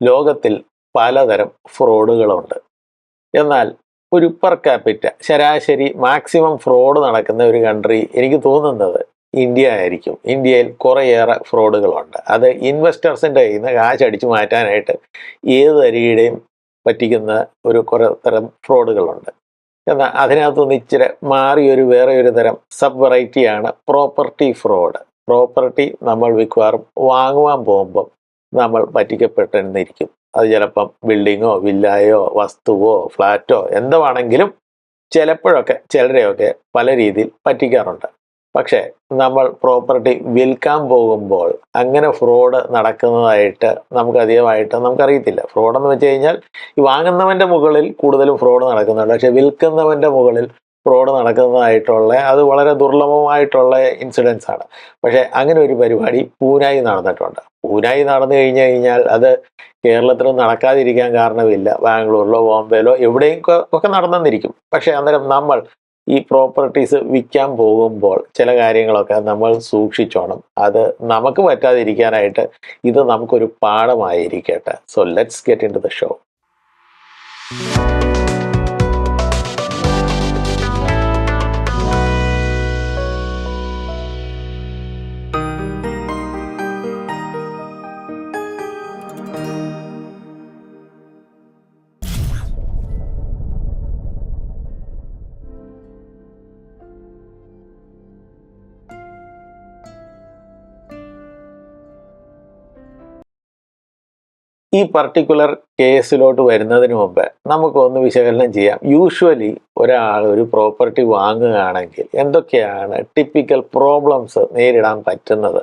ലോകത്തിൽ പലതരം ഫ്രോഡുകളുണ്ട്. എന്നാൽ ഒരു പെർ ക്യാപിറ്റ ശരാശരി മാക്സിമം ഫ്രോഡ് നടക്കുന്ന ഒരു കൺട്രി എനിക്ക് തോന്നുന്നത് ഇന്ത്യ ആയിരിക്കും. ഇന്ത്യയിൽ കുറേയേറെ ഫ്രോഡുകളുണ്ട്. അത് ഇൻവെസ്റ്റേഴ്സിന്റെ കയ്യിൽ നിന്ന് കാശ് അടിച്ചു മാറ്റാനായിട്ട് ഏത് തരികയുടെയും പറ്റിക്കുന്ന ഒരു കുറേ തരം ഫ്രോഡുകളുണ്ട്. എന്നാൽ അതിനകത്തുനിന്ന് ഇച്ചിരി മാറിയൊരു വേറെ ഒരു തരം സബ് വെറൈറ്റിയാണ് പ്രോപ്പർട്ടി ഫ്രോഡ് പ്രോപ്പർട്ടി നമ്മൾ മിക്കവാറും വാങ്ങുവാൻ പോകുമ്പം നമ്മൾ പറ്റിക്കപ്പെട്ടിരിക്കും അത് ചിലപ്പം ബിൽഡിങ്ങോ വില്ലായോ വസ്തുവോ ഫ്ലാറ്റോ എന്തുവാണെങ്കിലും ചിലപ്പോഴൊക്കെ ചിലരെയൊക്കെ പല രീതിയിൽ പറ്റിക്കാറുണ്ട്. പക്ഷേ നമ്മൾ പ്രോപ്പർട്ടി വിൽക്കാൻ പോകുമ്പോൾ അങ്ങനെ ഫ്രോഡ് നടക്കുന്നതായിട്ട് നമുക്ക് അധികമായിട്ട് നമുക്കറിയത്തില്ല. ഫ്രോഡ് എന്ന് വെച്ച് കഴിഞ്ഞാൽ ഈ വാങ്ങുന്നവന്റെ മുകളിൽ കൂടുതലും ഫ്രോഡ് നടക്കുന്നുണ്ട്. പക്ഷേ വിൽക്കുന്നവന്റെ മുകളിൽ ഫ്രോഡ് നടക്കുന്നതായിട്ടുള്ള അത് വളരെ ദുർലഭമായിട്ടുള്ള ഇൻസിഡൻസ് ആണ്. പക്ഷേ അങ്ങനെ ഒരു പരിപാടി പൂനായി നടന്നിട്ടുണ്ട്. പൂനായി നടന്നു കഴിഞ്ഞു കഴിഞ്ഞാൽ അത് കേരളത്തിൽ നടക്കാതിരിക്കാൻ കാരണമില്ല. ബാംഗ്ലൂരിലോ ബോംബെയിലോ എവിടെയും ഒക്കെ നടന്നെന്നിരിക്കും. പക്ഷേ അന്നേരം നമ്മൾ ഈ പ്രോപ്പർട്ടീസ് വിൽക്കാൻ പോകുമ്പോൾ ചില കാര്യങ്ങളൊക്കെ നമ്മൾ സൂക്ഷിച്ചോണം. അത് നമുക്ക് പറ്റാതിരിക്കാനായിട്ട് ഇത് നമുക്കൊരു പാഠമായിരിക്കട്ടെ. So let's get into the show ഈ പർട്ടിക്കുലർ കേസിലോട്ട് വരുന്നതിന് മുമ്പ് നമുക്കൊന്ന് വിശകലനം ചെയ്യാം. യൂഷ്വലി ഒരാൾ ഒരു പ്രോപ്പർട്ടി വാങ്ങുകയാണെങ്കിൽ എന്തൊക്കെയാണ് ടിപ്പിക്കൽ പ്രോബ്ലംസ് നേരിടാൻ പറ്റുന്നത്?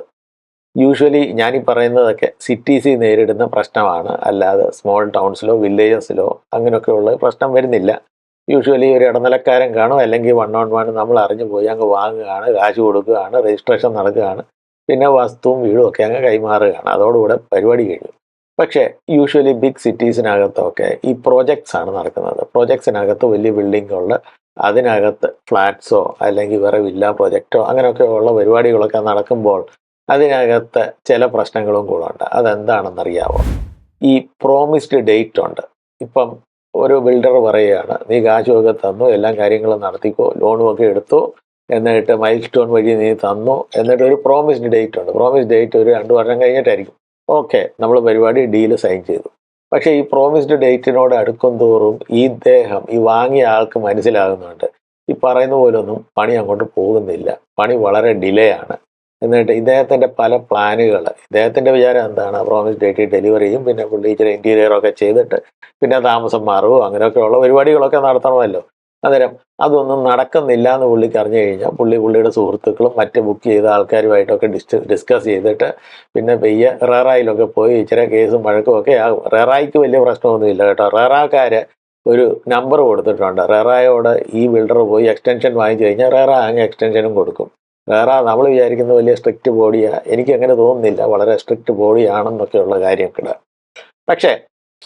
യൂഷ്വലി ഞാനീ പറയുന്നതൊക്കെ സിറ്റീസിൽ നേരിടുന്ന പ്രശ്നമാണ്. അല്ലാതെ സ്മോൾ ടൗൺസിലോ വില്ലേജസിലോ അങ്ങനെയൊക്കെയുള്ള പ്രശ്നം വരുന്നില്ല. യൂഷ്വലി ഒരു ഇടനിലക്കാരൻ കാണും അല്ലെങ്കിൽ വൺ ഓൺ വൺ നമ്മൾ അറിഞ്ഞു പോയി അങ്ങ് വാങ്ങുകയാണ് കാശ് കൊടുക്കുകയാണ് രജിസ്ട്രേഷൻ നടക്കുകയാണ്. പിന്നെ വസ്തുവും വീടും ഒക്കെ അങ്ങ് കൈമാറുകയാണ്. അതോടുകൂടെ പരിപാടി കഴിഞ്ഞു. പക്ഷേ യൂഷ്വലി ബിഗ് സിറ്റീസിനകത്തൊക്കെ ഈ പ്രോജക്ട്സ് ആണ് നടക്കുന്നത്. പ്രോജക്ട്സിനകത്ത് വലിയ ബിൽഡിങ്ങുള്ള അതിനകത്ത് ഫ്ലാറ്റ്സോ അല്ലെങ്കിൽ വേറെ വില്ല പ്രോജക്റ്റോ അങ്ങനെയൊക്കെ ഉള്ള പരിപാടികളൊക്കെ നടക്കുമ്പോൾ അതിനകത്ത് ചില പ്രശ്നങ്ങളും കൂടെ ഉണ്ട് അതെന്താണെന്നറിയാവോ? ഈ പ്രോമിസ്ഡ് ഡേറ്റ് ഉണ്ട് ഇപ്പം ഒരു ബിൽഡർ പറയുകയാണ് നീ കാശുമൊക്കെ തന്നു എല്ലാ കാര്യങ്ങളും നടത്തിക്കോ ലോണും ഒക്കെ എടുത്തു എന്നിട്ട് മൈൽ സ്റ്റോൺ വഴി നീ തന്നു എന്നിട്ട് ഒരു പ്രോമിസ്ഡ് ഡേറ്റ് ഉണ്ട് പ്രോമിസ്ഡ് ഡേറ്റ് ഒരു രണ്ട് വർഷം കഴിഞ്ഞിട്ടായിരിക്കും. ഓക്കെ നമ്മൾ പരിപാടി ഡീൽ സൈൻ ചെയ്തു. പക്ഷേ ഈ പ്രോമിസ്ഡ് ഡേറ്റിനോട് അടുക്കും തോറും ഈ ദേഹം ഈ വാങ്ങിയ ആൾക്ക് മനസ്സിലാകുന്നുണ്ട്. ഈ പറയുന്ന പോലൊന്നും പണി അങ്ങോട്ട് പോകുന്നില്ല. പണി വളരെ ഡിലേ ആണ്. എന്നിട്ട് ഇദ്ദേഹത്തിന്റെ പല പ്ലാനുകൾ ഇദ്ദേഹത്തിന്റെ വിചാരം എന്താണ്? പ്രോമിസ് ഡേറ്റ് ഡെലിവറി ചെയ്യും പിന്നെ പുള്ളി ഇച്ചിരി ഇന്റീരിയറൊക്കെ ചെയ്തിട്ട് പിന്നെ താമസം മാറുമോ അങ്ങനെയൊക്കെയുള്ള പരിപാടികളൊക്കെ നടത്തണമല്ലോ. അന്നേരം അതൊന്നും നടക്കുന്നില്ല എന്ന് പുള്ളിക്ക് അറിഞ്ഞു കഴിഞ്ഞാൽ പുള്ളി പുള്ളിയുടെ സുഹൃത്തുക്കളും മറ്റ് ബുക്ക് ചെയ്ത ആൾക്കാരുമായിട്ടൊക്കെ ഡിസ് ഡിസ്കസ് ചെയ്തിട്ട് പിന്നെ പെയ്യ റേറായിലൊക്കെ പോയി ഇച്ചിരി കേസും വഴക്കും ഒക്കെ ആകും റേറായിക്ക് വലിയ പ്രശ്നമൊന്നുമില്ല കേട്ടോ. റേറാക്കാർ ഒരു നമ്പർ കൊടുത്തിട്ടുണ്ട്. റേറായോട് ഈ ബിൽഡർ പോയി എക്സ്റ്റൻഷൻ വാങ്ങിച്ചു കഴിഞ്ഞാൽ റേറ അങ്ങ് എക്സ്റ്റൻഷനും കൊടുക്കും. റേറ നമ്മൾ വിചാരിക്കുന്ന വലിയ സ്ട്രിക്റ്റ് ബോഡിയാണ് എനിക്ക് അങ്ങനെ തോന്നുന്നില്ല. വളരെ സ്ട്രിക്റ്റ് ബോഡിയാണെന്നൊക്കെയുള്ള കാര്യമൊക്കെ പക്ഷേ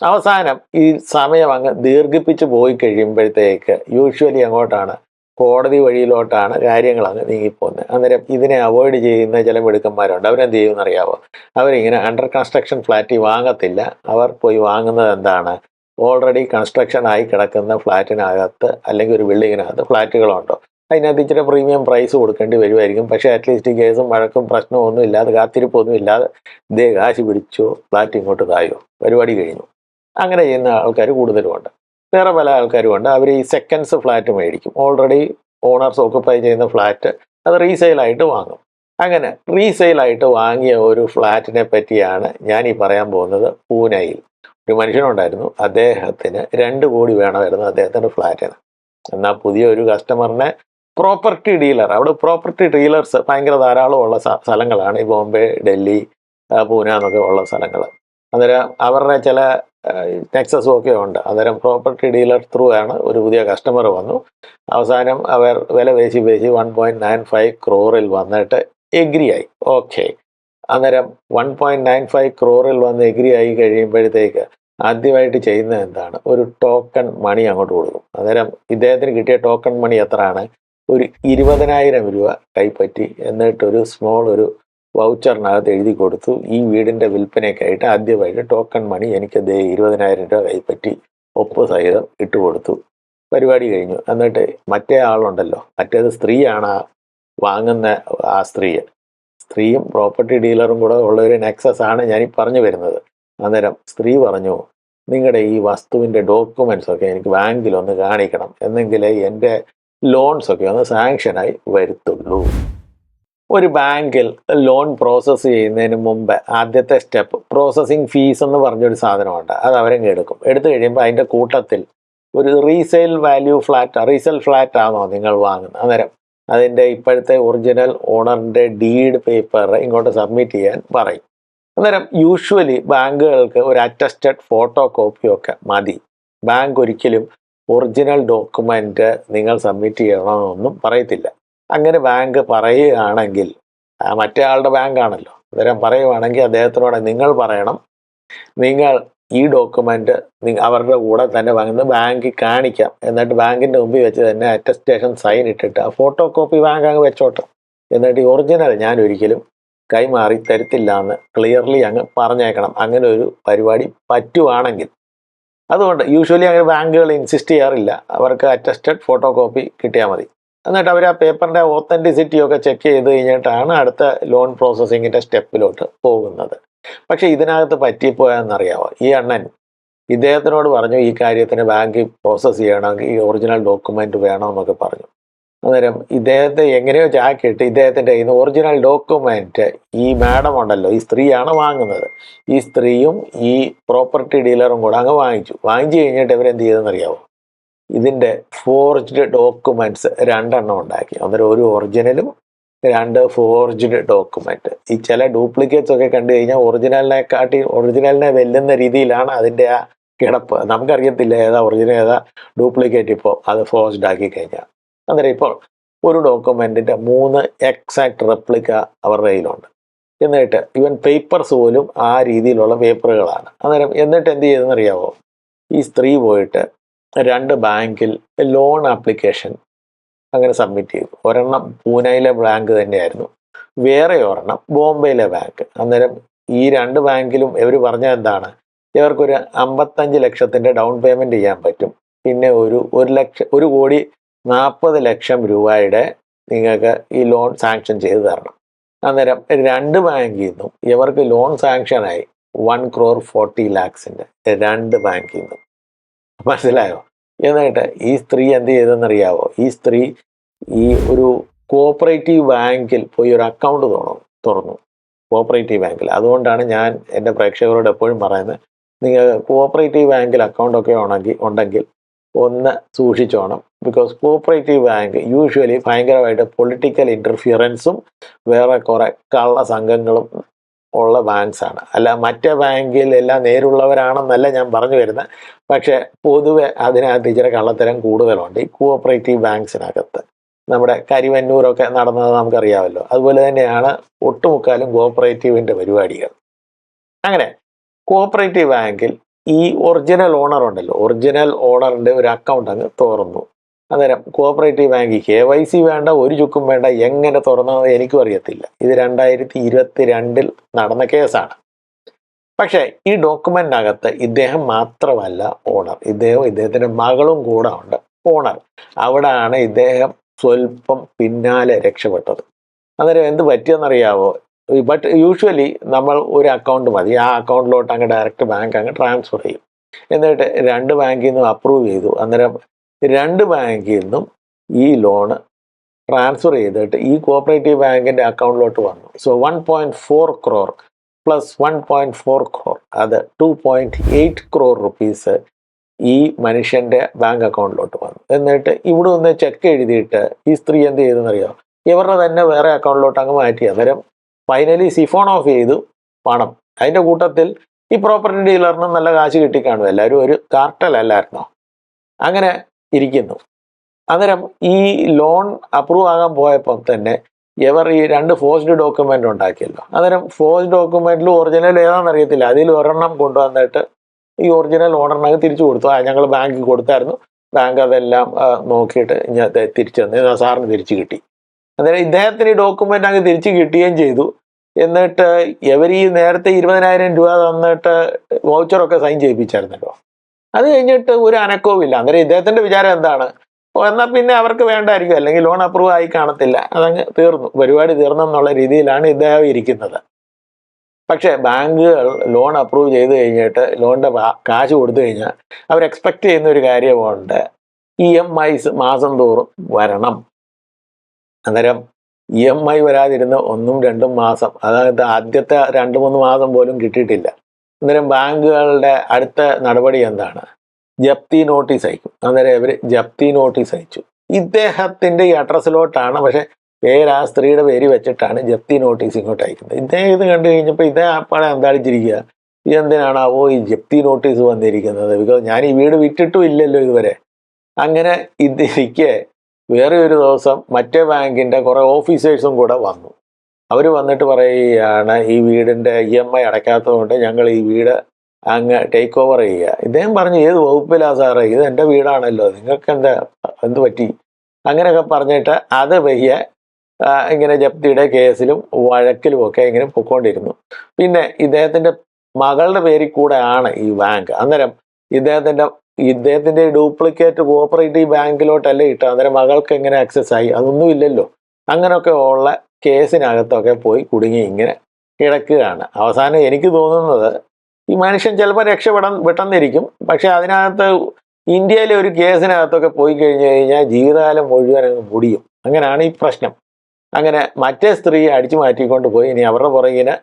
അവസാനം ഈ സമയം അങ്ങ് ദീർഘിപ്പിച്ച് പോയി കഴിയുമ്പോഴത്തേക്ക് യൂഷ്വലി അങ്ങോട്ടാണ്. കോടതി വഴിയിലോട്ടാണ് കാര്യങ്ങൾ അങ്ങ് നീങ്ങിപ്പോകുന്നത്. അന്നേരം ഇതിനെ അവോയ്ഡ് ചെയ്യുന്ന ചില മിടുക്കന്മാരുണ്ട്. അവരെന്ത് ചെയ്യുമെന്ന് അറിയാമോ അവരിങ്ങനെ അണ്ടർ കൺസ്ട്രക്ഷൻ ഫ്ലാറ്റ് വാങ്ങത്തില്ല. അവർ പോയി വാങ്ങുന്നത് എന്താണ്? ഓൾറെഡി കൺസ്ട്രക്ഷൻ ആയി കിടക്കുന്ന ഫ്ലാറ്റിനകത്ത് അല്ലെങ്കിൽ ഒരു ബിൽഡിങ്ങിനകത്ത് ഫ്ലാറ്റുകളുണ്ടോ? അതിനകത്ത് ഇച്ചിരി പ്രീമിയം പ്രൈസ് കൊടുക്കേണ്ടി വരുമായിരിക്കും. പക്ഷേ അറ്റ്ലീസ്റ്റ് കേസും വഴക്കും പ്രശ്നമൊന്നും ഇല്ലാതെ കാത്തിരിപ്പൊന്നും ഇല്ലാതെ ഇതേ കാശ് പിടിച്ചോ ഫ്ലാറ്റ് ഇങ്ങോട്ട് തായോ. പരിപാടി കഴിഞ്ഞു. അങ്ങനെ ചെയ്യുന്ന ആൾക്കാർ കൂടുതലുമുണ്ട്. വേറെ പല ആൾക്കാരുമുണ്ട്. അവർ ഈ സെക്കൻഡ്സ് ഫ്ലാറ്റ് മേടിക്കും. ഓൾറെഡി ഓണേഴ്സ് ഓക്കുപ്പൈ ചെയ്യുന്ന ഫ്ലാറ്റ് അത് റീസെയിലായിട്ട് വാങ്ങും. അങ്ങനെ റീസെയിലായിട്ട് വാങ്ങിയ ഒരു ഫ്ലാറ്റിനെ പറ്റിയാണ് ഞാൻ ഈ പറയാൻ പോകുന്നത് പൂനെയിൽ. ഒരു മനുഷ്യനുണ്ടായിരുന്നു. അദ്ദേഹത്തിന് രണ്ട് കോടി വേണമായിരുന്നു അദ്ദേഹത്തിന്റെ ഫ്ലാറ്റിന് എന്നാൽ പുതിയ ഒരു കസ്റ്റമറിനെ പ്രോപ്പർട്ടി ഡീലർ അവിടെ പ്രോപ്പർട്ടി ഡീലേഴ്സ് ഭയങ്കര ധാരാളമുള്ള സ്ഥലങ്ങളാണ്. ഈ ബോംബെ ഡൽഹി പൂന എന്നൊക്കെ ഉള്ള സ്ഥലങ്ങൾ. അന്നേരം അവരുടെ ചില ടെക്സസും ഒക്കെ ഉണ്ട്. അന്നേരം പ്രോപ്പർട്ടി ഡീലർ ത്രൂ ആണ് ഒരു പുതിയ കസ്റ്റമർ വന്നു. അവസാനം അവർ വില പേശി പേശി വൺ പോയിന്റ് നയൻ ഫൈവ് ക്രോറിൽ വന്നിട്ട് എഗ്രി ആയി. ഓക്കെ അന്നേരം വൺ പോയിന്റ് നയൻ ഫൈവ് ക്രോറിൽ വന്ന് എഗ്രി ആയി കഴിയുമ്പോഴത്തേക്ക് ആദ്യമായിട്ട് ചെയ്യുന്നത് എന്താണ്? ഒരു ടോക്കൺ മണി അങ്ങോട്ട് കൊടുക്കും. അന്നേരം ഇദ്ദേഹത്തിന് കിട്ടിയ ടോക്കൺ മണി എത്രയാണ്? ഒരു ഇരുപതിനായിരം രൂപ കൈപ്പറ്റി എന്നിട്ടൊരു സ്മോൾ ഒരു വൗച്ചറിനകത്ത് എഴുതി കൊടുത്തു. ഈ വീടിന്റെ വിൽപ്പനയ്ക്കായിട്ട് ആദ്യമായിട്ട് ടോക്കൺ മണി എനിക്ക് ദേ ഇരുപതിനായിരം രൂപ കൈപ്പറ്റി ഒപ്പ് സഹിതം ഇട്ട് കൊടുത്തു. പരിപാടി കഴിഞ്ഞു. എന്നിട്ട് മറ്റേ ആളുണ്ടല്ലോ. മറ്റേത് സ്ത്രീയാണ് ആ വാങ്ങുന്ന ആ സ്ത്രീയെ സ്ത്രീയും പ്രോപ്പർട്ടി ഡീലറും കൂടെ ഉള്ള ഒരു നെക്സസ് ആണ് ഞാൻ ഈ പറഞ്ഞു വരുന്നത്. അന്നേരം സ്ത്രീ പറഞ്ഞു നിങ്ങളുടെ ഈ വസ്തുവിന്റെ ഡോക്യുമെൻസ് ഒക്കെ എനിക്ക് ബാങ്കിൽ ഒന്ന് കാണിക്കണം. എന്നെങ്കിലേ എന്റെ ലോൺസ് ഒക്കെ ഒന്ന് സാങ്ഷനായി വരുത്തുള്ളൂ. ഒരു ബാങ്കിൽ ലോൺ പ്രോസസ്സ് ചെയ്യുന്നതിന് മുമ്പ് ആദ്യത്തെ സ്റ്റെപ്പ് പ്രോസസ്സിങ് ഫീസ് എന്ന് പറഞ്ഞൊരു സാധനമുണ്ട്. അത് അവരങ്ങ് എടുക്കും. എടുത്തു കഴിയുമ്പോൾ അതിന്റെ കൂട്ടത്തിൽ ഒരു resale value flat resale flat ആണോ നിങ്ങൾ വാങ്ങുന്നത്? അന്നേരം അതിന്റെ ഇപ്പോഴത്തെ ഒറിജിനൽ ഓണറിന്റെ ഡീഡ് പേപ്പർ ഇങ്ങോട്ട് സബ്മിറ്റ് ചെയ്യാൻ പറയും. അന്നേരം യൂഷ്വലി ബാങ്കുകൾക്ക് ഒരു അറ്റസ്റ്റഡ് ഫോട്ടോ കോപ്പിയൊക്കെ മതി. ബാങ്ക് ഒരിക്കലും ഒറിജിനൽ ഡോക്യുമെന്റ് നിങ്ങൾ സബ്മിറ്റ് ചെയ്യണമെന്നൊന്നും പറയത്തില്ല. അങ്ങനെ ബാങ്ക് പറയുകയാണെങ്കിൽ മറ്റേ ആളുടെ ബാങ്കാണല്ലോ അന്നേരം പറയുവാണെങ്കിൽ അദ്ദേഹത്തിനോട് നിങ്ങൾ പറയണം. നിങ്ങൾ ഈ ഡോക്യുമെന്റ് അവരുടെ കൂടെ തന്നെ വാങ്ങുന്ന ബാങ്കിൽ കാണിക്കാം. എന്നിട്ട് ബാങ്കിന്റെ മുമ്പിൽ വെച്ച് തന്നെ അറ്റസ്റ്റേഷൻ സൈൻ ഇട്ടിട്ട് ആ ഫോട്ടോ കോപ്പി ബാങ്ക് അങ്ങ് വെച്ചോട്ടെ. എന്നിട്ട് ഈ ഒറിജിനൽ ഞാൻ ഒരിക്കലും കൈമാറി തരത്തില്ല എന്ന് ക്ലിയർലി അങ്ങ് പറഞ്ഞേക്കണം. അങ്ങനെ ഒരു പരിപാടി പറ്റുവാണെങ്കിൽ. അതുകൊണ്ട് യൂഷ്വലി അങ്ങനെ ബാങ്കുകൾ ഇൻസിസ്റ്റ് ചെയ്യാറില്ല. അവർക്ക് അറ്റസ്റ്റഡ് ഫോട്ടോ കോപ്പി കിട്ടിയാൽ മതി. എന്നിട്ട് അവർ ആ പേപ്പറിന്റെ ഓത്തന്റിസിറ്റി ഒക്കെ ചെക്ക് ചെയ്ത് കഴിഞ്ഞിട്ടാണ് അടുത്ത ലോൺ പ്രോസസ്സിങ്ങിന്റെ സ്റ്റെപ്പിലോട്ട് പോകുന്നത്. പക്ഷേ ഇതിനകത്ത് പറ്റിപ്പോയെന്നറിയാമോ ഈ അണ്ണൻ ഇദ്ദേഹത്തിനോട് പറഞ്ഞു ഈ കാര്യത്തിന് ബാങ്കിൽ പ്രോസസ്സ് ചെയ്യണമെങ്കിൽ ഈ ഒറിജിനൽ ഡോക്യുമെന്റ് വേണമെന്നൊക്കെ പറഞ്ഞു. അന്നേരം ഇദ്ദേഹത്തെ എങ്ങനെയോ ചാക്കിയിട്ട് ഇദ്ദേഹത്തിന്റെ കയ്യിൽ നിന്ന് ഒറിജിനൽ ഡോക്യുമെന്റ് ഈ മാഡം ഉണ്ടല്ലോ ഈ സ്ത്രീയാണ് വാങ്ങുന്നത്. ഈ സ്ത്രീയും ഈ പ്രോപ്പർട്ടി ഡീലറും കൂടെ അങ്ങ് വാങ്ങിച്ചു. വാങ്ങിച്ചു കഴിഞ്ഞിട്ട് ഇവരെന്ത് ചെയ്തെന്നറിയാമോ ഇതിന്റെ ഫോർജ്ഡ് ഡോക്യുമെന്റ്സ് രണ്ടെണ്ണം ഉണ്ടാക്കി. അന്നേരം ഒരു ഒറിജിനലും രണ്ട് ഫോർജ്ഡ് ഡോക്യുമെന്റ് ഈ ചില ഡ്യൂപ്ലിക്കേറ്റ്സ് ഒക്കെ കണ്ടു കഴിഞ്ഞാൽ ഒറിജിനലിനെ കാട്ടി ഒറിജിനലിനെ വെല്ലുന്ന രീതിയിലാണ് അതിന്റെ ആ കിടപ്പ്. നമുക്കറിയത്തില്ല ഏതാ ഒറിജിനൽ ഏതാ ഡ്യൂപ്ലിക്കേറ്റ് ഇപ്പോൾ അത് ഫോർജ്ഡ് ആക്കി കഴിഞ്ഞാൽ. അന്നേരം ഇപ്പോൾ ഒരു ഡോക്യുമെന്റിന്റെ മൂന്ന് എക്സാക്ട് റെപ്ലിക്ക അവരുടെ കയ്യിലുണ്ട്. എന്നിട്ട് ഇവൻ പേപ്പർസ് പോലും ആ രീതിയിലുള്ള പേപ്പറുകളാണ് അന്നേരം എന്നിട്ട് എന്ത് ചെയ്തെന്നറിയാവോ? ഈ സ്ത്രീ പോയിട്ട് രണ്ട് ബാങ്കിൽ ലോൺ ആപ്ലിക്കേഷൻ അങ്ങനെ സബ്മിറ്റ് ചെയ്തു. ഒരെണ്ണം പൂനെയിലെ ബാങ്ക് തന്നെയായിരുന്നു. വേറെ ഒരെണ്ണം ബോംബെയിലെ ബാങ്ക് അന്നേരം ഈ രണ്ട് ബാങ്കിലും ഇവർ പറഞ്ഞ എന്താണ്? ഇവർക്കൊരു അമ്പത്തഞ്ച് ലക്ഷത്തിന്റെ ഡൗൺ പേയ്മെന്റ് ചെയ്യാൻ പറ്റും. പിന്നെ ഒരു ഒരു ലക്ഷം ഒരു കോടി നാൽപ്പത് ലക്ഷം രൂപയുടെ നിങ്ങൾക്ക് ഈ ലോൺ സാങ്ഷൻ ചെയ്തു തരണം. അന്നേരം രണ്ട് ബാങ്കിൽ നിന്നും ഇവർക്ക് ലോൺ സാങ്ഷനായി വൺ ക്രോർ ഫോർട്ടി ലാക്സിന്റെ രണ്ട് ബാങ്കിൽ നിന്നും. മനസ്സിലായോ? എന്നിട്ട് ഈ സ്ത്രീ എന്ത് ചെയ്തെന്നറിയാവോ? ഈ സ്ത്രീ ഈ ഒരു കോപ്പറേറ്റീവ് ബാങ്കിൽ പോയി ഒരു അക്കൗണ്ട് തുറന്നു തുറന്നു കോപ്പറേറ്റീവ് ബാങ്കിൽ. അതുകൊണ്ടാണ് ഞാൻ എന്റെ പ്രേക്ഷകരോട് എപ്പോഴും പറയുന്നത് നിങ്ങൾ കോപ്പറേറ്റീവ് ബാങ്കിൽ അക്കൗണ്ടൊക്കെ ഉണ്ടെങ്കിൽ ഉണ്ടെങ്കിൽ ഒന്ന് സൂക്ഷിച്ചോണം. ബിക്കോസ് കോപ്പറേറ്റീവ് ബാങ്ക് യൂഷ്വലി ഭയങ്കരമായിട്ട് പൊളിറ്റിക്കൽ ഇന്റർഫിയറൻസും വേറെ കുറേ കള്ള സംഘങ്ങളും ഉള്ള ബാങ്ക്സാണ് അല്ല മറ്റേ ബാങ്കിൽ എല്ലാം നേരുള്ളവരാണെന്നല്ല ഞാൻ പറഞ്ഞു വരുന്നത്. പക്ഷേ പൊതുവെ അതിനകത്ത് ഇച്ചിരി കള്ളത്തരം കൂടുതലുണ്ട് ഈ കോഓപ്പറേറ്റീവ് ബാങ്ക്സിനകത്ത് നമ്മുടെ കരിവന്നൂരൊക്കെ നടന്നത് നമുക്കറിയാമല്ലോ. അതുപോലെ തന്നെയാണ് ഒട്ടുമുക്കാലും കോഓപ്പറേറ്റീവിന്റെ പരിപാടികൾ. അങ്ങനെ കോഓപ്പറേറ്റീവ് ബാങ്കിൽ ഈ ഒറിജിനൽ ഓണർ ഉണ്ടല്ലോ. ഒറിജിനൽ ഓണറിന്റെ ഒരു അക്കൗണ്ട് അങ്ങ് തുറന്നു. അന്നേരം cooperative bank K Y C വേണ്ട ഒരു ചുക്കും വേണ്ട എങ്ങനെ തുറന്നത് എനിക്കും അറിയത്തില്ല. ഇത് രണ്ടായിരത്തി ഇരുപത്തി രണ്ടിൽ നടന്ന കേസാണ്. പക്ഷേ ഈ ഡോക്യുമെന്റിനകത്ത് ഇദ്ദേഹം മാത്രമല്ല ഓണർ. ഇദ്ദേഹം ഇദ്ദേഹത്തിന്റെ മകളും കൂടെ ഉണ്ട് ഓണർ. അവിടെയാണ് ഇദ്ദേഹം സ്വല്പം പിന്നാലെ രക്ഷപ്പെട്ടത്. അന്നേരം എന്ത് പറ്റിയെന്നറിയാവോ? ബട്ട് യൂഷ്വലി നമ്മൾ ഒരു അക്കൗണ്ട് മതി. ആ അക്കൗണ്ടിലോട്ട് അങ്ങ് ഡയറക്റ്റ് ബാങ്ക് അങ്ങ് ട്രാൻസ്ഫർ ചെയ്യും. എന്നിട്ട് രണ്ട് ബാങ്കിൽ നിന്നും അപ്രൂവ് ചെയ്തു. അന്നേരം രണ്ട് ബാങ്കിൽ നിന്നും ഈ ലോണ് ട്രാൻസ്ഫർ ചെയ്തിട്ട് ഈ കോപ്പറേറ്റീവ് ബാങ്കിന്റെ അക്കൗണ്ടിലോട്ട് വന്നു. So one point four crore plus one point four crore അത് two point eight crore rupees ഈ മനുഷ്യന്റെ ബാങ്ക് അക്കൗണ്ടിലോട്ട് വന്നു. എന്നിട്ട് ഇവിടെ ഒന്ന് ചെക്ക് എഴുതിയിട്ട് ഈ സ്ത്രീ എന്ത് ചെയ്തെന്നറിയാം? ഇവരുടെ തന്നെ വേറെ അക്കൗണ്ടിലോട്ട് അങ്ങ് മാറ്റി. അന്നേരം ഫൈനലി സിഫോൺ ഓഫ് ചെയ്തു പണം. അതിന്റെ കൂട്ടത്തിൽ ഈ പ്രോപ്പർട്ടി ഡീലറിനും നല്ല കാശ് കിട്ടിക്കാണും. എല്ലാവരും ഒരു കാർട്ടലല്ലായിരുന്നോ അങ്ങനെ ഇരിക്കുന്നു. അന്നേരം ഈ ലോൺ അപ്രൂവ് ആകാൻ പോയപ്പം തന്നെ ഇവർ ഈ രണ്ട് ഫോഴ്സ്ഡ് ഡോക്യുമെന്റ് ഉണ്ടാക്കിയല്ലോ. അന്നേരം ഫോഴ്സ് ഡോക്യുമെന്റിൽ ഒറിജിനൽ ഏതാണെന്ന് അറിയത്തില്ല. അതിൽ ഒരെണ്ണം കൊണ്ടുവന്നിട്ട് ഈ ഒറിജിനൽ ഓണറിനകത്ത് തിരിച്ചു കൊടുത്തു. ആ ഞങ്ങൾ ബാങ്കിൽ കൊടുത്തായിരുന്നു. ബാങ്ക് അതെല്ലാം നോക്കിയിട്ട് തിരിച്ചു തന്നു. സാറിന് തിരിച്ചു കിട്ടി. അന്നേരം ഇദ്ദേഹത്തിന് ഈ ഡോക്യുമെന്റ് അങ്ങ് തിരിച്ചു കിട്ടുകയും ചെയ്തു. എന്നിട്ട് ഇവർ ഈ നേരത്തെ ഇരുപതിനായിരം രൂപ തന്നിട്ട് വൗച്ചറൊക്കെ സൈൻ ചെയ്യിപ്പിച്ചായിരുന്നല്ലോ. അത് കഴിഞ്ഞിട്ട് ഒരു അനക്കവും ഇല്ല അന്നേരം ഇദ്ദേഹത്തിന്റെ വിചാരം എന്താണ്? എന്നാൽ പിന്നെ അവർക്ക് വേണ്ടായിരിക്കും. അല്ലെങ്കിൽ ലോൺ അപ്രൂവ് ആയി കാണത്തില്ല. അതങ്ങ് തീർന്നു. പരിപാടി തീർന്നെന്നുള്ള രീതിയിലാണ് ഇദ്ദേഹം ഇരിക്കുന്നത്. പക്ഷേ ബാങ്കുകൾ ലോൺ അപ്രൂവ് ചെയ്ത് കഴിഞ്ഞിട്ട് ലോണിന്റെ കാശ് കൊടുത്തു കഴിഞ്ഞാൽ അവർ എക്സ്പെക്റ്റ് ചെയ്യുന്ന ഒരു കാര്യമുണ്ട്. ഇ എം ഐസ് മാസം തോറും വരണം. അന്നേരം ഇ എം ഐ വരാതിരുന്ന ഒന്നും രണ്ടും മാസം. അതായത് ആദ്യത്തെ രണ്ട് മൂന്ന് മാസം പോലും കിട്ടിയിട്ടില്ല. അന്നേരം ബാങ്കുകളുടെ അടുത്ത നടപടി എന്താണ്? ജപ്തി നോട്ടീസ് അയക്കും. അന്നേരം ഇവർ ജപ്തി നോട്ടീസ് അയച്ചു. ഇദ്ദേഹത്തിന്റെ ഈ അഡ്രസ്സിലോട്ടാണ് പക്ഷേ പേര് ആ സ്ത്രീയുടെ പേര് വെച്ചിട്ടാണ് ജപ്തി നോട്ടീസ് ഇങ്ങോട്ട് അയക്കുന്നത്. ഇദ്ദേഹം ഇത് കണ്ടു കഴിഞ്ഞപ്പോൾ ഇദ്ദേഹം അപ്പാടെ എന്താളിച്ചിരിക്കുക എന്തിനാണാവോ ഈ ജപ്തി നോട്ടീസ് വന്നിരിക്കുന്നത്? ബിക്കോസ് ഞാൻ ഈ വീട് വിറ്റിട്ടും ഇല്ലല്ലോ ഇതുവരെ. അങ്ങനെ ഇതിരിക്കെ വേറെ ഒരു ദിവസം മറ്റേ ബാങ്കിന്റെ കുറേ ഓഫീസേഴ്സും കൂടെ വന്നു. അവർ വന്നിട്ട് പറയുകയാണ് ഈ വീടിന്റെ ഇ എം ഐ അടയ്ക്കാത്തതുകൊണ്ട് ഞങ്ങൾ ഈ വീട് അങ്ങ് ടേക്ക് ഓവർ ചെയ്യുക. ഇദ്ദേഹം പറഞ്ഞു ഏത് വകുപ്പിലാ സാറേ? ഇത് എന്റെ വീടാണല്ലോ. നിങ്ങൾക്ക് എന്താ എന്ത് പറ്റി? അങ്ങനെയൊക്കെ പറഞ്ഞിട്ട് അത് വയ്യ. ഇങ്ങനെ ജപ്തിയുടെ കേസിലും വഴക്കിലും ഒക്കെ ഇങ്ങനെ പൊക്കോണ്ടിരുന്നു. പിന്നെ ഇദ്ദേഹത്തിന്റെ മകളുടെ പേരിൽ കൂടെ ആണ് ഈ ബാങ്ക് അന്നേരം ഇദ്ദേഹത്തിന്റെ ഇദ്ദേഹത്തിന്റെ ഡ്യൂപ്ലിക്കേറ്റ് കോപ്പറേറ്റീവ് ബാങ്കിലോട്ടല്ലേ ഇട്ടത്? അന്നേരം മകൾക്ക് എങ്ങനെ ആക്സസ് ആയി? അതൊന്നും ഇല്ലല്ലോ. അങ്ങനെയൊക്കെ ഉള്ള കേസിനകത്തൊക്കെ പോയി കുടുങ്ങി ഇങ്ങനെ കിടക്കുകയാണ്. അവസാനം എനിക്ക് തോന്നുന്നത് ഈ മനുഷ്യൻ ചിലപ്പോൾ രക്ഷപ്പെടാൻ പെട്ടെന്നിരിക്കും. പക്ഷെ അതിനകത്ത് ഇന്ത്യയിലെ ഒരു കേസിനകത്തൊക്കെ പോയി കഴിഞ്ഞു കഴിഞ്ഞാൽ ജീവിതകാലം മുഴുവൻ അങ്ങ് മുടിയും. അങ്ങനെയാണ് ഈ പ്രശ്നം. അങ്ങനെ മറ്റേ സ്ത്രീയെ അടിച്ചു മാറ്റിക്കൊണ്ട് പോയി. ഇനി അവരുടെ പുറകിന്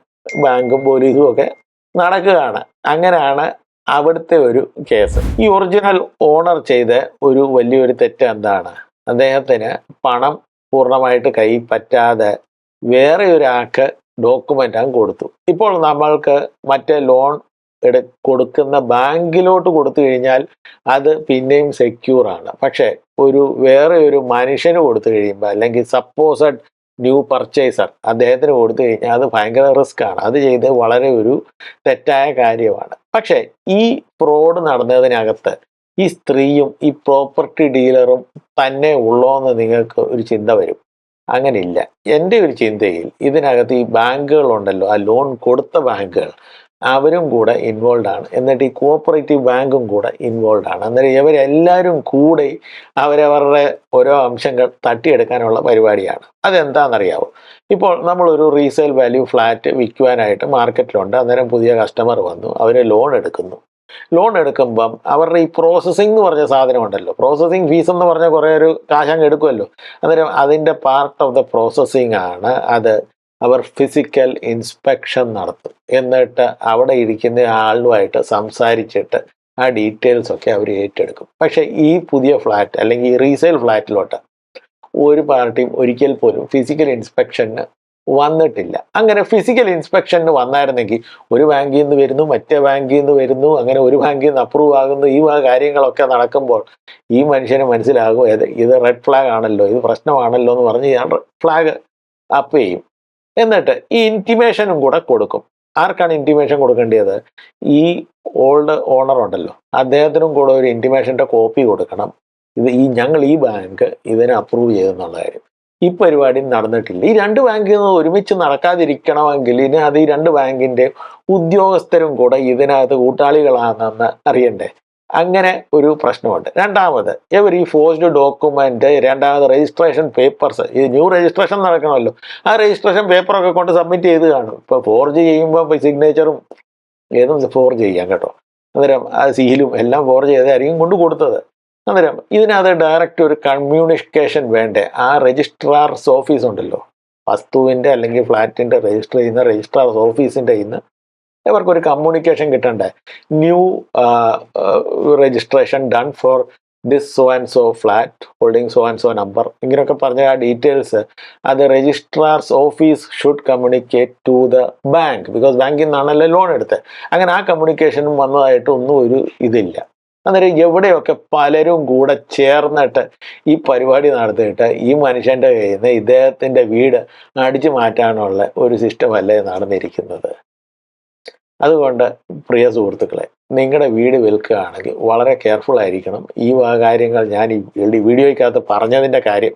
ബാങ്കും പോലീസും ഒക്കെ നടക്കുകയാണ്. അങ്ങനെയാണ് അവിടുത്തെ ഒരു കേസ്. ഈ ഒറിജിനൽ ഓണർ ചെയ്ത ഒരു വലിയൊരു തെറ്റ് എന്താണ്? അദ്ദേഹത്തിന് പണം പൂർണമായിട്ട് കൈ പറ്റാതെ വേറെ ഒരാൾക്ക് ഡോക്യുമെന്റ് അങ്ങ് കൊടുത്തു. ഇപ്പോൾ നമ്മൾക്ക് മറ്റേ ലോൺ എടു കൊടുക്കുന്ന ബാങ്കിലോട്ട് കൊടുത്തു കഴിഞ്ഞാൽ അത് പിന്നെയും സെക്യൂർ ആണ്. പക്ഷേ ഒരു വേറെ ഒരു മനുഷ്യന് കൊടുത്തു കഴിയുമ്പോൾ അല്ലെങ്കിൽ സപ്പോസഡ് ന്യൂ പർച്ചേസർ അദ്ദേഹത്തിന് കൊടുത്തു കഴിഞ്ഞാൽ അത് ഭയങ്കര റിസ്ക് ആണ്. അത് ചെയ്ത് വളരെ ഒരു തെറ്റായ കാര്യമാണ്. പക്ഷേ ഈ ഫ്രോഡ് നടന്നതിനകത്ത് ഈ സ്ത്രീയും ഈ പ്രോപ്പർട്ടി ഡീലറും തന്നെ ഉള്ളോ എന്ന് നിങ്ങൾക്ക് ഒരു ചിന്ത വരും. അങ്ങനെയില്ല. എന്റെ ഒരു ചിന്തയിൽ ഇതിനകത്ത് ഈ ബാങ്കുകളുണ്ടല്ലോ ആ ലോൺ കൊടുത്ത ബാങ്കുകൾ അവരും കൂടെ ഇൻവോൾവ് ആണ്. എന്നിട്ട് ഈ കോപ്പറേറ്റീവ് ബാങ്കും കൂടെ ഇൻവോൾവ് ആണ്. അന്നേരം ഇവരെല്ലാവരും കൂടെ അവരവരുടെ ഓരോ അംശങ്ങൾ തട്ടിയെടുക്കാനുള്ള പരിപാടിയാണ്. അതെന്താണെന്നറിയാവോ? ഇപ്പോൾ നമ്മളൊരു റീസെയിൽ വാല്യൂ ഫ്ലാറ്റ് വിൽക്കുവാനായിട്ട് മാർക്കറ്റിലുണ്ട് അന്നേരം പുതിയ കസ്റ്റമർ വന്നു അവർ ലോൺ എടുക്കുന്നു. ലോൺ എടുക്കുമ്പം അവരുടെ ഈ പ്രോസസ്സിംഗ് എന്ന് പറഞ്ഞ സാധനം ഉണ്ടല്ലോ പ്രോസസ്സിംഗ് ഫീസ് എന്ന് പറഞ്ഞ കുറേ ഒരു കാശ് കാശങ്ങ് എടുക്കുമല്ലോ അന്നേരം അതിന്റെ പാർട്ട് ഓഫ് ദ പ്രോസസ്സിംഗ് ആണ് അത് അവർ ഫിസിക്കൽ ഇൻസ്പെക്ഷൻ നടത്തും. എന്നിട്ട് അവിടെ ഇരിക്കുന്ന ആളുമായിട്ട് സംസാരിച്ചിട്ട് ആ ഡീറ്റെയിൽസ് ഒക്കെ അവർ ഏറ്റെടുക്കും. പക്ഷേ ഈ പുതിയ ഫ്ലാറ്റ് അല്ലെങ്കിൽ ഈ റീസെയിൽ ഫ്ലാറ്റിലോട്ട് ഒരു പാർട്ടിയും ഒരിക്കൽ പോലും ഫിസിക്കൽ ഇൻസ്പെക്ഷന് വന്നിട്ടില്ല. അങ്ങനെ ഫിസിക്കൽ ഇൻസ്പെക്ഷന് വന്നായിരുന്നെങ്കിൽ ഒരു ബാങ്കിൽ നിന്ന് വരുന്നു മറ്റേ ബാങ്കിൽ നിന്ന് വരുന്നു അങ്ങനെ ഒരു ബാങ്കിൽ നിന്ന് അപ്രൂവ് ആകുന്നു ഈ കാര്യങ്ങളൊക്കെ നടക്കുമ്പോൾ ഈ മനുഷ്യന് മനസ്സിലാകും ഇത് റെഡ് ഫ്ലാഗ് ആണല്ലോ ഇത് പ്രശ്നമാണല്ലോ എന്ന് പറഞ്ഞ് ഞാൻ ഫ്ലാഗ് അപ്പ് ചെയ്യും. എന്നിട്ട് ഈ ഇന്റിമേഷനും കൂടെ കൊടുക്കും. ആർക്കാണ് ഇന്റിമേഷൻ കൊടുക്കേണ്ടത് ഈ ഓൾഡ് ഓണർ ഉണ്ടല്ലോ അദ്ദേഹത്തിനും കൂടെ ഒരു ഇന്റിമേഷന്റെ കോപ്പി കൊടുക്കണം. ഇത് ഈ ഞങ്ങൾ ഈ ബാങ്ക് ഇതിനെ അപ്രൂവ് ചെയ്തെന്നുള്ള കാര്യം. ഈ പരിപാടി നടന്നിട്ടില്ല. ഈ രണ്ട് ബാങ്കിൽ നിന്ന് ഒരുമിച്ച് നടക്കാതിരിക്കണമെങ്കിൽ ഇതിനകത്ത് ഈ രണ്ട് ബാങ്കിന്റെ ഉദ്യോഗസ്ഥരും കൂടെ ഇതിനകത്ത് കൂട്ടാളികളാണെന്ന് അറിയണ്ടേ? അങ്ങനെ ഒരു പ്രശ്നമുണ്ട്. രണ്ടാമത് ഇവർ ഈ ഫോഴ്സ്ഡ് ഡോക്യുമെന്റ് രണ്ടാമത് രജിസ്ട്രേഷൻ പേപ്പർസ് ഈ ന്യൂ രജിസ്ട്രേഷൻ നടക്കണമല്ലോ. ആ രജിസ്ട്രേഷൻ പേപ്പറൊക്കെ കൊണ്ട് സബ്മിറ്റ് ചെയ്ത് കാണും. ഇപ്പോൾ ഫോർജ് ചെയ്യുമ്പോൾ സിഗ്നേച്ചറും ഏതും ഫോർജ് ചെയ്യാം കേട്ടോ. അന്നേരം ആ സീലും എല്ലാം ഫോർജ് ചെയ്തായിരിക്കും കൊണ്ട് കൊടുത്തത്. അന്നേരം ഇതിനകത്ത് ഡയറക്റ്റ് ഒരു കമ്മ്യൂണിക്കേഷൻ വേണ്ടേ? ആ രജിസ്ട്രാർസ് ഓഫീസ് ഉണ്ടല്ലോ. വസ്തുവിന്റെ അല്ലെങ്കിൽ ഫ്ലാറ്റിന്റെ രജിസ്റ്റർ ചെയ്യുന്ന രജിസ്ട്രാർസ് ഓഫീസിന്റെ ഇന്ന് ഇവർക്കൊരു കമ്മ്യൂണിക്കേഷൻ കിട്ടണ്ടേ? New registration done for this so and so flat holding so and so number ഇങ്ങനെയൊക്കെ പറഞ്ഞ ആ ഡീറ്റെയിൽസ് അത് registrar's office should communicate to the bank because ബാങ്കിൽ നിന്നാണല്ലോ ലോൺ എടുത്തത് അങ്ങനെ ആ കമ്മ്യൂണിക്കേഷനും വന്നതായിട്ട് ഒന്നും ഒരു ഇതില്ല. അന്നേരം എവിടെയൊക്കെ പലരും കൂടെ ചേർന്നിട്ട് ഈ പരിപാടി നടത്തിയിട്ട് ഈ മനുഷ്യന്റെ കയ്യിൽ നിന്ന് ഇദ്ദേഹത്തിന്റെ വീട് അടിച്ചു മാറ്റാനുള്ള ഒരു സിസ്റ്റം അല്ലേ നടന്നിരിക്കുന്നത്? അതുകൊണ്ട് പ്രിയ സുഹൃത്തുക്കളെ നിങ്ങളുടെ വീട് വിൽക്കുകയാണെങ്കിൽ വളരെ കെയർഫുൾ ആയിരിക്കണം. ഈ കാര്യങ്ങൾ ഞാൻ ഈ വീഡിയോയ്ക്കകത്ത് പറഞ്ഞതിന്റെ കാര്യം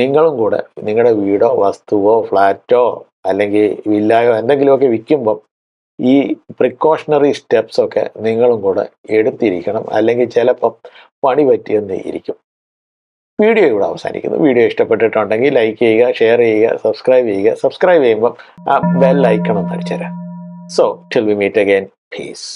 നിങ്ങളും കൂടെ നിങ്ങളുടെ വീടോ വസ്തുവോ ഫ്ലാറ്റോ അല്ലെങ്കിൽ വില്ലായോ എന്തെങ്കിലുമൊക്കെ വിൽക്കുമ്പം ഈ പ്രിക്കോഷണറി സ്റ്റെപ്സ് ഒക്കെ നിങ്ങളും കൂടെ എടുത്തിരിക്കണം. അല്ലെങ്കിൽ ചിലപ്പം പണി പറ്റിയെന്ന് ഇരിക്കും. വീഡിയോ ഇവിടെ അവസാനിക്കുന്നു. വീഡിയോ ഇഷ്ടപ്പെട്ടിട്ടുണ്ടെങ്കിൽ ലൈക്ക് ചെയ്യുക ഷെയർ ചെയ്യുക സബ്സ്ക്രൈബ് ചെയ്യുക. സബ്സ്ക്രൈബ് ചെയ്യുമ്പം ആ ബെൽ ഒന്ന് അടിച്ചുതരാം so till we meet again peace